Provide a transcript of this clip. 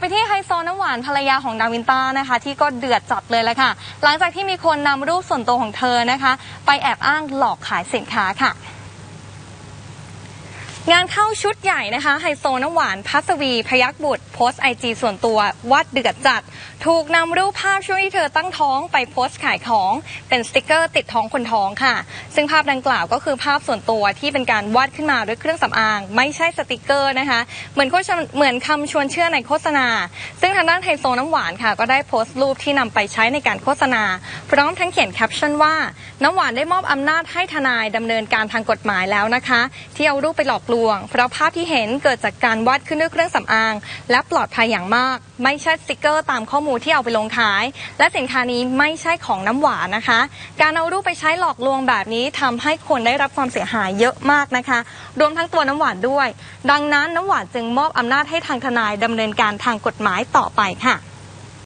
บไปที่ไฮโซน้ำหวานภรรยาของดาวินต้านะคะ ที่ก็เดือดจัดเลยแหละค่ะ หลังจากที่มีคนนำรูปส่วนตัวของเธอนะคะ ไปแอบอ้างหลอกขายสินค้าค่ะ งานเข้าชุดใหญ่นะคะ ไฮโซน้ำหวานพัสวี พยักบุตรโพสไอจีส่วนตัววัดเดือดจัด ถูกนำรูปภาพช่วงที่เธอตั้งท้องไปโพสขายของ เป็นสติกเกอร์ติดท้องคนท้องค่ะ ซึ่งภาพดังกล่าวก็คือภาพส่วนตัวที่เป็นการวาดขึ้นมาด้วยเครื่องสำอาง ไม่ใช่สติกเกอร์นะคะ เหมือนโฆษเหมือนคำชวนเชื่อในโฆษณา ซึ่งทางด้านไฮโซน้ำหวานค่ะ ก็ได้โพสต์รูปที่นำไปใช้ในการโฆษณา พร้อมทั้งเขียนแคปชั่นว่าน้ำหวานได้มอบอำนาจให้ทนายดำเนินการทางกฎหมายแล้วนะคะ ที่เอารูปไปหลอกลวง เพราะภาพที่เห็นเกิดจากการวาดขึ้นด้วยเครื่องสำอาง และปลอดภัยอย่างมาก ไม่ใช่สติกเกอร์ตามข้อมูลที่เอาไปลงขาย และสินค้านี้ไม่ใช่ของน้ำหวานนะคะ การเอารูปไปใช้หลอกลวงแบบนี้ทำให้คนได้รับความเสียหายเยอะมากนะคะ รวมทั้งตัวน้ำหวานด้วย ดังนั้นน้ำหวานจึงมอบอำนาจให้ทางทนายดำเนินการทางกฎหมายต่อไปค่ะ